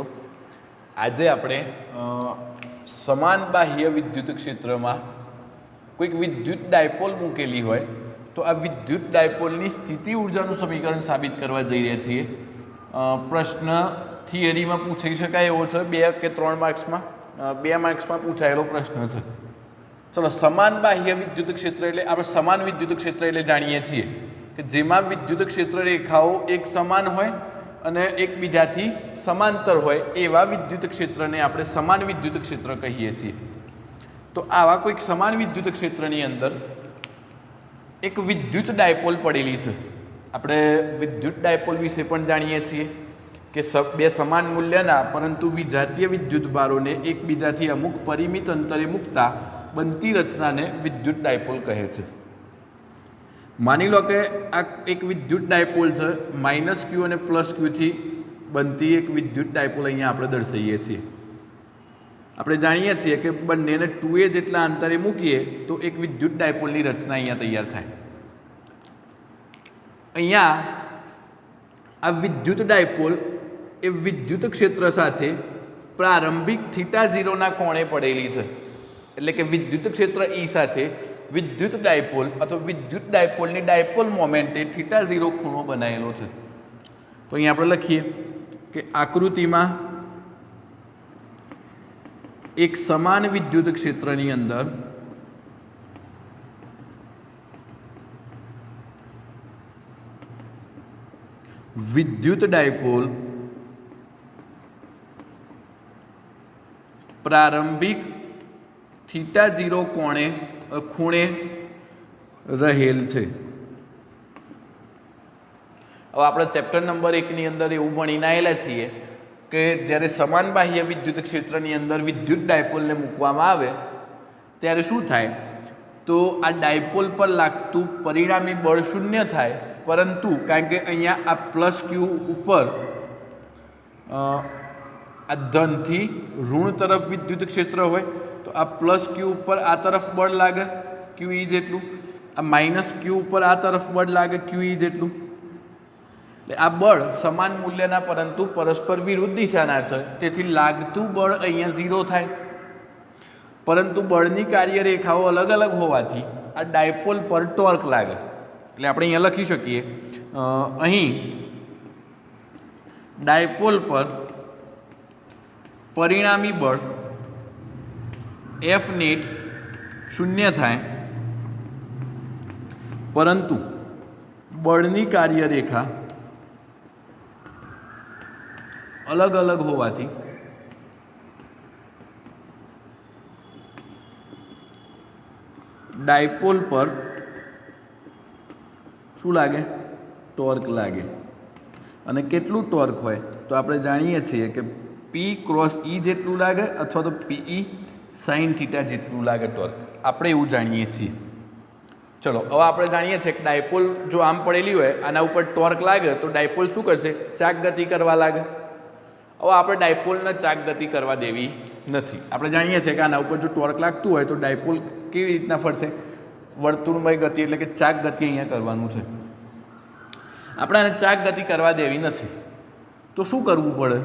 મિત્રો, આજે આપણે સમાન બાહ્ય વિદ્યુત ક્ષેત્રમાં કોઈક વિદ્યુત ડાયપોલ મૂકેલી હોય, તો આ વિદ્યુત ડાયપોલની સ્થિતિ ઉર્જાનું સમીકરણ સાબિત કરવા જઈ રહ્યા છીએ. પ્રશ્ન થિયરીમાં પૂછાઈ શકાય એવો છે, બે કે ત્રણ માર્ક્સમાં? બે માર્ક્સમાં પૂછાયેલો પ્રશ્ન છે. ચલો, સમાન બાહ્ય વિદ્યુત ક્ષેત્ર એટલે આપણે સમાન વિદ્યુત ક્ષેત્ર એટલે જાણીએ છીએ કે જેમાં વિદ્યુત ક્ષેત્ર રેખાઓ એક સમાન હોય અને એકબીજાથી સમાંતર હોય એવા વિદ્યુત ક્ષેત્રને આપણે સમાન વિદ્યુત ક્ષેત્ર કહીએ છીએ. તો આવા કોઈક સમાન વિદ્યુત ક્ષેત્રની અંદર એક વિદ્યુત ડાયપોલ પડેલી છે. આપણે વિદ્યુત ડાયપોલ વિશે પણ જાણીએ છીએ કે બે સમાન મૂલ્યના પરંતુ વિજાતીય વિદ્યુત ભારોને એકબીજાથી અમુક પરિમિત અંતરે મૂકતા બનતી રચનાને વિદ્યુત ડાયપોલ કહે છે. માની લો કે આ એક વિદ્યુત ડાયપોલ છે, માઇનસ ક્યુ અને પ્લસ ક્યુથી બનતી એક વિદ્યુત ડાયપોલ અહીંયા આપણે દર્શાવીએ છીએ. આપણે જાણીએ છીએ કે બંનેને ટુ એ જેટલા અંતરે મૂકીએ તો એક વિદ્યુત ડાયપોલની રચના અહીંયા તૈયાર થાય. અહીંયા આ વિદ્યુત ડાયપોલ એ વિદ્યુત ક્ષેત્ર સાથે પ્રારંભિક થીટા ઝીરોના કોણે પડેલી છે. એટલે કે વિદ્યુત ક્ષેત્ર ઈ સાથે વિદ્યુત ડાયપોલ અથવા વિદ્યુત ડાયપોલની ડાયપોલ મોમેન્ટે થીટા ઝીરો ખૂણો બનાવેલો છે. તો અહીંયા આપણે લખીએ કે આકૃતિમાં એક સમાન વિદ્યુત ક્ષેત્રની અંદર વિદ્યુત ડાયપોલ પ્રારંભિક થીટા ઝીરો કોણે ખૂણે રહેલ છે. હવે આપણે ચેપ્ટર નંબર એકની અંદર એવું ભણીને આવેલા છીએ કે જ્યારે સમાન બાહ્ય વિદ્યુત ક્ષેત્રની અંદર વિદ્યુત ડાયપોલને મૂકવામાં આવે, ત્યારે શું થાય? તો આ ડાયપોલ પર લાગતું પરિણામી બળ શૂન્ય થાય, પરંતુ કારણ કે અહીંયા આ પ્લસ ક્યુ ઉપર આ ધનથી ઋણ તરફ વિદ્યુત ક્ષેત્ર હોય તો આ પ્લસ ક્યુ ઉપર આ તરફ બળ લાગે ક્યુ ઈ જેટલું. આ માઇનસ ક્યુ ઉપર આ તરફ બળ લાગે ક્યુ ઈ જેટલું. એટલે આ બળ સમાન મૂલ્યના પરંતુ પરસ્પર વિરુદ્ધ દિશાના છે. તેથી લાગતું બળ અહીંયા ઝીરો થાય. પરંતુ બળની કાર્યરેખાઓ અલગ અલગ હોવાથી આ ડાયપોલ પર ટોર્ક લાગે. એટલે આપણે અહીંયા લખી શકીએ. અહીં ડાયપોલ પર પરિણામી બળ એફ નેટ શૂન્ય થાય. પરંતુ બળની કાર્યરેખા અલગ અલગ હોવાથી ડાયપોલ પર શું લાગે? ટોર્ક લાગે. અને કેટલું ટોર્ક હોય? તો આપણે જાણીએ છીએ કે પી ક્રોસ ઈ જેટલું લાગે અથવા તો પીઈ સાઇન થીટા જેટલું લાગે ટોર્ક આપણે એવું જાણીએ છીએ. ચલો, હવે આપણે જાણીએ છીએ કે ડાયપોલ જો આમ પડેલી હોય, આના ઉપર ટોર્ક લાગે, તો ડાયપોલ શું કરશે? ચાક ગતિ કરવા લાગે. હવે આપણે ડાયપોલને ચાક ગતિ કરવા દેવી નથી. આપણે જાણીએ છીએ કે આના ઉપર જો ટોર્ક લાગતું હોય, તો ડાયપોલ કેવી રીતના ફરશે? વર્તુળમય ગતિ એટલે કે ચાક ગતિ અહીંયા કરવાનું છે. આપણે આને ચાક ગતિ કરવા દેવી નથી. તો શું કરવું પડે?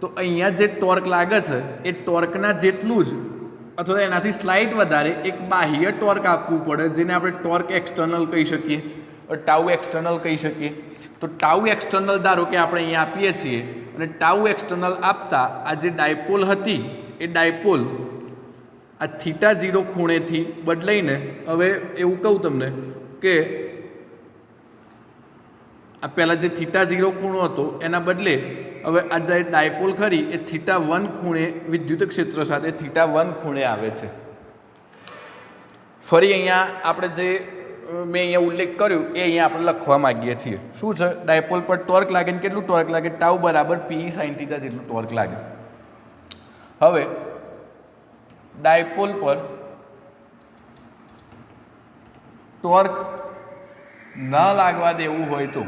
તો અહીંયા જે ટોર્ક લાગે છે, એ ટોર્કના જેટલું જ અથવા એનાથી સ્લાઇટ વધારે એક બાહ્ય ટોર્ક આપવું પડે, જેને આપણે ટોર્ક એક્સટર્નલ કહી શકીએ ટાઉ એક્સટર્નલ કહી શકીએ. તો ટાઉ એક્સટર્નલ ધારો કે આપણે અહીંયા આપીએ છીએ, અને ટાઉ એક્સટર્નલ આપતા આ જે ડાયપોલ હતી, એ ડાયપોલ આ થીટા ઝીરો ખૂણેથી બદલાઈને, હવે એવું કહું તમને કે આ પહેલાં જે થીટા ઝીરો ખૂણો હતો, એના બદલે હવે આ જે ડાયપોલ ખરી, એ થીટા વન ખૂણે વિદ્યુત ક્ષેત્ર સાથે થીટા વન ખૂણે આવે છે. ફરી અહીંયા આપણે જે મેં અહીંયા ઉલ્લેખ કર્યો, એ અહીંયા આપણે લખવા માંગીએ છીએ. શું છે? ડાયપોલ પર ટોર્ક લાગે ને કેટલું ટોર્ક લાગે? ટાઉ બરાબર પી સાઇન જેટલું ટોર્ક લાગે. હવે, ડાયપોલ પર ટોર્ક ન લાગવા દેવું હોય તો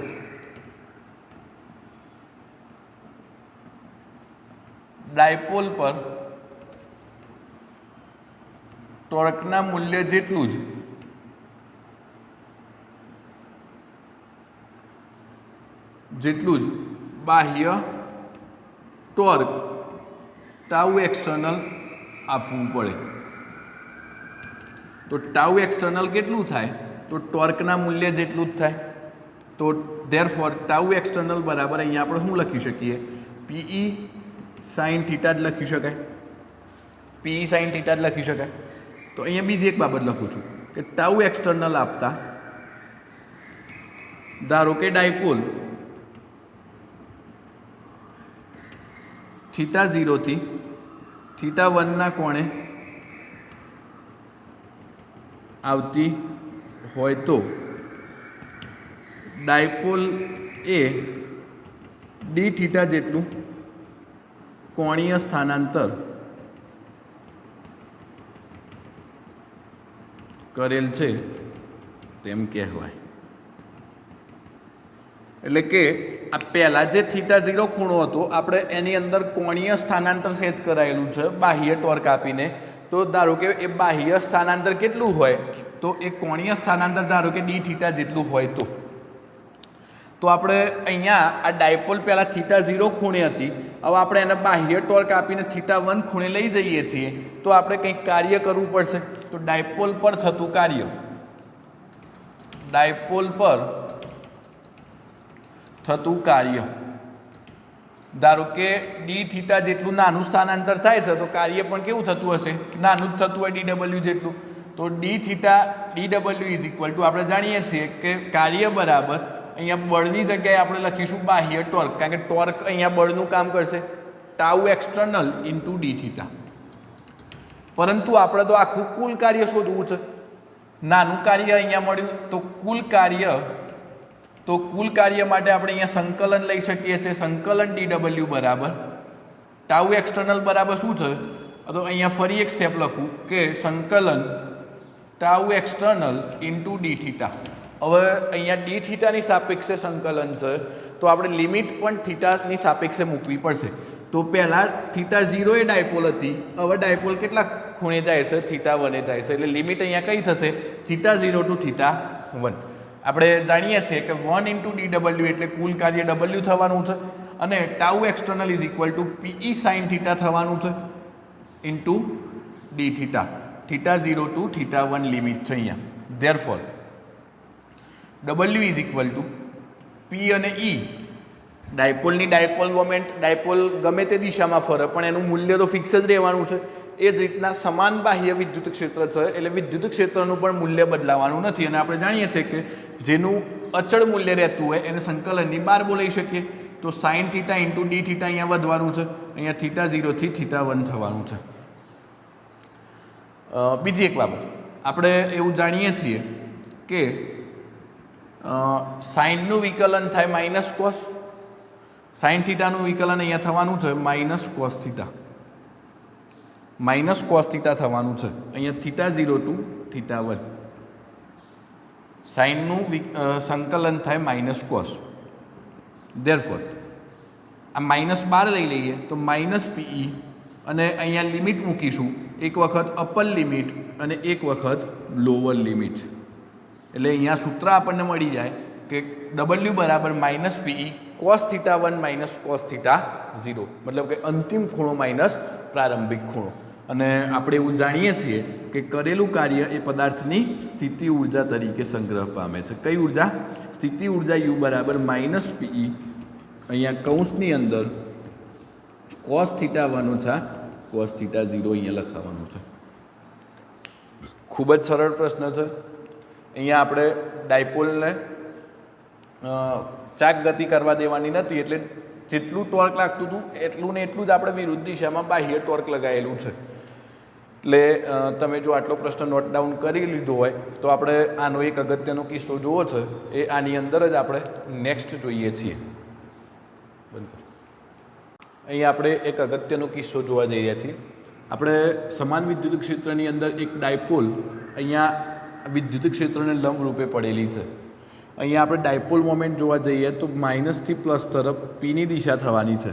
ડાયપોલ પર ટોર્કના મૂલ્ય જેટલું જ જેટલું જ બાહ્ય ટોર્ક ટાઉ એક્સટર્નલ આપવું પડે. તો ટાઉ એક્સટર્નલ કેટલું થાય? તો ટોર્કના મૂલ્ય જેટલું જ થાય. તો ધેર ફોર ટાઉ એક્સટર્નલ બરાબર અહીંયા આપણે શું લખી શકીએ? પીઈ સાઇન થીટા જ લખી શકાય. પીઈ સાઇન થીટા જ લખી શકાય. તો અહીંયા બીજી એક બાબત લખું છું કે ટાઉ એક્સટર્નલ આપતા ધારો કે ડાયપોલ થીટા ઝીરોથી થીટા વનના કોણે આવતી હોય તો ડાયપોલ એ ડી થીટા જેટલું કોણીય સ્થાનાંતર કરેલ છે તેમ કહેવાય. એટલે કે આ પહેલાં જે થીટા ઝીરો ખૂણો હતો, આપણે એની અંદર કોણીય સ્થાનાંતર સેટ કરાયેલું છે, બાહ્ય ટોર્ક આપીને. તો ધારો કે એ બાહ્ય સ્થાનાંતર કેટલું હોય, તો એ કોણીય સ્થાનાંતર ધારો કે ડી થીટા જેટલું હોય તો. તો આપણે અહીંયા આ ડાયપોલ પહેલાં થીટા ઝીરો ખૂણે હતી. હવે આપણે એને બાહ્ય ટોર્ક આપીને થીટા વન ખૂણે લઈ જઈએ છીએ. તો આપણે કંઈક કાર્ય કરવું પડશે. તો ડાયપોલ પર થતું કાર્ય. ડાયપોલ પર થતું કાર્ય. ધારો કે ડી થીટા જેટલું નાનું સ્થાનાંતર થાય છે, તો કાર્ય પણ કેવું થતું હશે? નાનું જ થતું હોય ડી ડબલ્યુ જેટલું. તો D theta D W is equal to આપણે જાણીએ છીએ કે કાર્ય બરાબર અહીંયા બળની જગ્યાએ આપણે લખીશું બાહ્ય ટોર્ક, કારણ કે ટોર્ક અહીંયા બળનું કામ કરશે. Tau external into D theta. પરંતુ આપણે તો આખું કુલ કાર્ય શોધવું છે. નાનું કાર્ય અહીંયા મળ્યું, તો કુલ કાર્ય, તો કુલ કાર્ય માટે આપણે અહીંયા સંકલન લઈ શકીએ છીએ. સંકલન ડી ડબલ્યુ બરાબર. ટાઉ એક્સટર્નલ બરાબર શું છે? તો અહીંયા ફરી એક સ્ટેપ લખું કે સંકલન tau external into D theta. હવે અહીંયા ડી થીટાની સાપેક્ષે સંકલન છે, તો આપણે લિમિટ પણ થીટાની સાપેક્ષે મૂકવી પડશે. તો પહેલાં થીટા ઝીરો એ ડાયપોલ હતી, હવે ડાયપોલ કેટલા ખૂણે જાય છે? થીટા વને જાય છે. એટલે લિમિટ અહીંયા કઈ થશે? Theta zero to theta one આપણે જાણીએ છીએ કે વન ઇન્ટુ ડી ડબલ્યુ એટલે કુલ કાર્ય ડબલ્યુ થવાનું છે, અને tau external is equal to PE sine theta થવાનું છે into D theta theta zero to theta one limit છે અહીંયા. Therefore W is equal to P અને ઈ ડાયપોલની ડાયપોલ મોમેન્ટ ડાયપોલ ગમે તે દિશામાં ફરે, પણ એનું મૂલ્ય તો ફિક્સ જ રહેવાનું છે. એ જ રીતના સમાન બાહ્ય વિદ્યુત ક્ષેત્ર છે, એટલે વિદ્યુત ક્ષેત્રનું પણ મૂલ્ય બદલાવાનું નથી. અને આપણે જાણીએ છીએ કે જેનું અચળ મૂલ્ય રહેતું હોય, એને સંકલનની બહાર બોલાવી શકીએ. તો sine theta into D theta અહીંયા વધવાનું છે. અહીંયા થીટા ઝીરોથી થીટા વન થવાનું છે. બીજી એક બાબત. આપણે એવું જાણીએ છીએ કે સાઇનનું વિકલન થાય માઇનસ કોસ. સાઇન થીટાનું વિકલન અહીંયા થવાનું છે minus cos theta. Minus cos theta થવાનું છે. અહીંયા theta zero to, theta one. સાઇનનું સંકલન થાય માઇનસ કોસ. દેરફોર આ માઇનસ બાર લઈ લઈએ તો માઇનસ પીઈ અને અહીંયા લિમિટ મૂકીશું. એક વખત અપર લિમિટ અને એક વખત લોઅર લિમિટ. એટલે અહીંયા સૂત્ર આપણને મળી જાય કે ડબલ્યુ બરાબર minus PE cos theta one minus cos theta zero મતલબ કે અંતિમ ખૂણો માઇનસ પ્રારંભિક ખૂણો. અને આપણે એવું જાણીએ છીએ કે કરેલું કાર્ય એ પદાર્થની સ્થિતિ ઊર્જા તરીકે સંગ્રહ પામે છે. કઈ ઊર્જા? સ્થિતિ ઊર્જા યુ બરાબર માઇનસ પીઈ અહીંયા કૌંસની અંદર કોસ થીટા વન ઓછા કોસ થીટા ઝીરો અહીંયા લખાવાનું છે. ખૂબ જ સરળ પ્રશ્ન છે. અહીંયા આપણે ડાયપોલને ચાક ગતિ કરવા દેવાની નથી એટલે જેટલું ટોર્ક લાગતું હતું એટલું ને એટલું જ આપણે વિરુદ્ધ દિશામાં બાહ્ય ટોર્ક લગાવેલું છે. એટલે તમે જો આટલો પ્રશ્ન નોટ ડાઉન કરી લીધો હોય, તો આપણે આનો એક અગત્યનો કિસ્સો જોવો છે. એ આની અંદર જ આપણે નેક્સ્ટ જોઈએ છીએ. અહીંયા આપણે એક અગત્યનો કિસ્સો જોવા જઈ રહ્યા છીએ. આપણે સમાન વિદ્યુત ક્ષેત્રની અંદર એક ડાયપોલ અહીંયા વિદ્યુત ક્ષેત્રને લંબ રૂપે પડેલી છે. અહીંયા આપણે ડાયપોલ મોમેન્ટ જોવા જઈએ તો માઇનસથી પ્લસ તરફ પીની દિશા થવાની છે.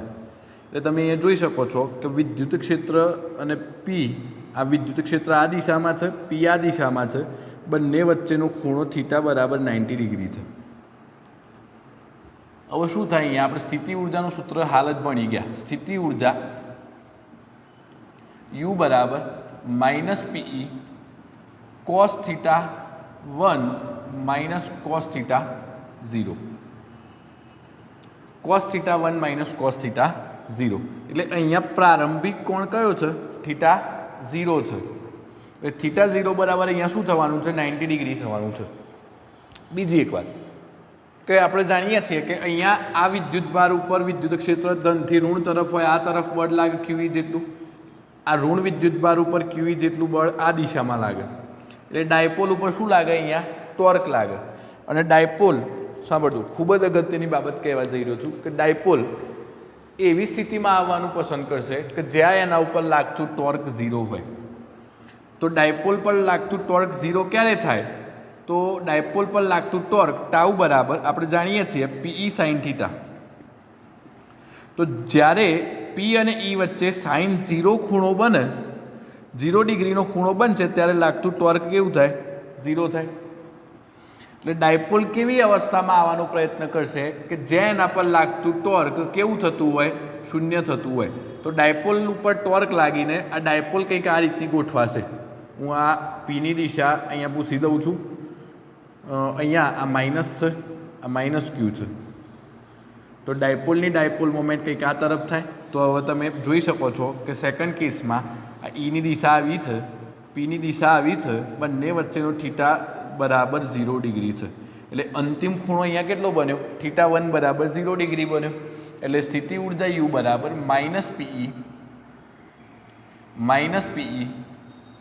એટલે તમે અહીંયા જોઈ શકો છો કે વિદ્યુત ક્ષેત્ર અને પી આ વિદ્યુત ક્ષેત્ર આ દિશામાં છે પી આ દિશામાં છે, બંને વચ્ચેનો ખૂણો થીટા બરાબર નાઇન્ટી ડિગ્રી છે. હવે શું થાય અહીંયા? આપણે સ્થિતિ ઉર્જાનું સૂત્ર હાલ જ ભણી ગયા. સ્થિતિ ઊર્જા યુ બરાબર minus PE cos theta one minus cos theta zero cos theta one minus cos theta zero એટલે અહીંયા પ્રારંભિક કોણ કયો છે? થીટા ઝીરો છે. એટલે થીટા ઝીરો બરાબર અહીંયા શું થવાનું છે? નાઇન્ટી ડિગ્રી થવાનું છે. બીજી એક વાત. કે આપણે જાણીએ છીએ કે અહીંયા આ વિદ્યુત ભાર ઉપર વિદ્યુત ક્ષેત્ર ધનથી ઋણ તરફ હોય, આ તરફ બળ લાગે ક્યુઈ જેટલું. આ ઋણ વિદ્યુત ભાર ઉપર ક્યુઈ જેટલું બળ આ દિશામાં લાગે. એટલે ડાયપોલ ઉપર શું લાગે અહીંયા? ટોર્ક લાગે. અને ડાયપોલ સાંભળતું ખૂબ જ અગત્યની બાબત કહેવા જઈ રહ્યો છું કે ડાયપોલ એવી સ્થિતિમાં આવવાનું પસંદ કરશે કે જ્યાં એના ઉપર લાગતું ટોર્ક ઝીરો હોય. તો ડાયપોલ પર લાગતું ટોર્ક ઝીરો ક્યારે થાય? તો ડાયપોલ પર લાગતું ટોર્ક ટાઉ બરાબર, આપણે જાણીએ છીએ પીઈ સાઇન થીટા તો જ્યારે પી અને ઈ વચ્ચે સાઇન ઝીરો ખૂણો બને ઝીરો ડિગ્રીનો ખૂણો બનશે ત્યારે લાગતું ટોર્ક કેવું થાય? ઝીરો થાય. એટલે ડાયપોલ કેવી અવસ્થામાં આવવાનો પ્રયત્ન કરશે કે જે એના પર લાગતું ટોર્ક કેવું થતું હોય? શૂન્ય થતું હોય. તો ડાયપોલ ઉપર ટોર્ક લાગીને આ ડાયપોલ કંઈક આ રીતની ગોઠવાશે. હું આ પીની દિશા અહીંયા પૂછી દઉં છું. અહીંયા આ માઇનસ છે. આ માઇનસ ક્યુ છે. તો ડાયપોલની ડાયપોલ મોમેન્ટ કંઈક આ તરફ થાય. તો હવે તમે જોઈ શકો છો કે સેકન્ડ કેસમાં આ ઈની દિશા આવી છે પીની દિશા આવી છે, બંને વચ્ચેનો થીટા બરાબર ઝીરો ડિગ્રી છે. એટલે અંતિમ ખૂણો અહીંયા કેટલો બન્યો? થીટા વન બરાબર ઝીરો ડિગ્રી બન્યો. એટલે સ્થિતિ ઊર્જા યુ બરાબર minus PE minus PE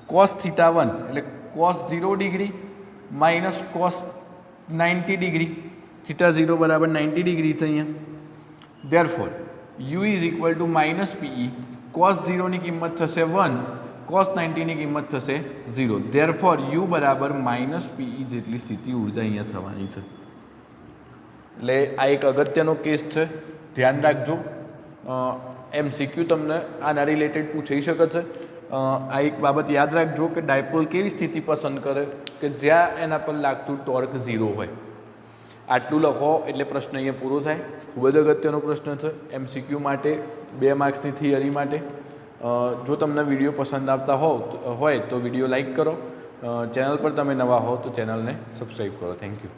cos theta one એટલે cos zero degree minus cos ninety degree theta zero બરાબર નાઇન્ટી ડિગ્રી છે અહીંયા. Therefore U is equal to minus PE cos ઝીરોની કિંમત થશે વન કોસ નાઇન્ટીની કિંમત થશે ઝીરો દેરફોર યુ બરાબર માઇનસ પીઈ જેટલી સ્થિતિ ઊર્જા અહીંયા થવાની છે. એટલે આ એક અગત્યનો કેસ છે. ધ્યાન રાખજો. એમસીક્યુ તમને આના રિલેટેડ પૂછાઈ શકે છે. આ એક બાબત યાદ રાખજો કે ડાયપોલ કેવી સ્થિતિ પસંદ કરે? કે જ્યાં એના પર લાગતું ટોર્ક ઝીરો હોય. આટલું લખો એટલે પ્રશ્ન અહીંયા પૂરો થાય. ખૂબ જ અગત્યનો પ્રશ્ન છે એમસીક્યુ માટે, બે માર્ક્સની થિયરી માટે. જો તમને વીડિયો પસંદ આવતા હોવ હોય તો વીડિયો લાઇક કરો. ચેનલ પર તમે નવા હો તો ચેનલને સબસ્ક્રાઈબ કરો. Thank you.